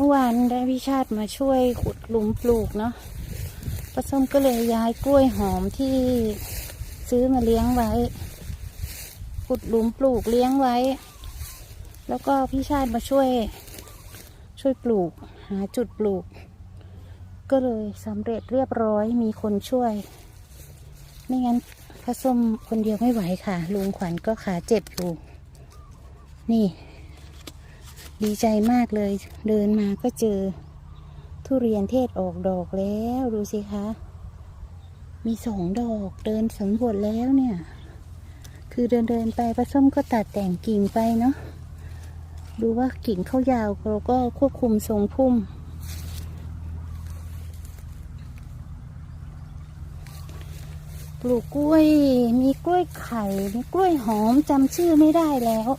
เมื่อวานได้พี่ชาติมาช่วยขุดหลุมปลูกเนาะป้าส้มก็เลยย้ายกล้วยหอมที่ซื้อมาเลี้ยงไว้ ขุดหลุมปลูกเลี้ยงไว้ แล้วก็พี่ชาติมาช่วย ช่วยปลูก หาจุดปลูก ก็เลยสำเร็จเรียบร้อยมีคนช่วย ไม่งั้นป้าส้มคนเดียวไม่ไหวค่ะ ลุงขวัญก็ขาเจ็บอยู่ นี่ ดีใจมากเลย เดินมาก็เจอ ทุเรียนเทศออกดอกแล้วดูสิคะ มีสองดอกเดินสำรวจแล้วเนี่ย คือเดินเดินไปป้าส้มก็ตัดแต่งกิ่งไปเนาะดูว่ากิ่งเขายาวเราก็ควบคุมทรงพุ่ม ปลูกกล้วยมีกล้วยไข่มีกล้วยหอมจำชื่อไม่ได้แล้ว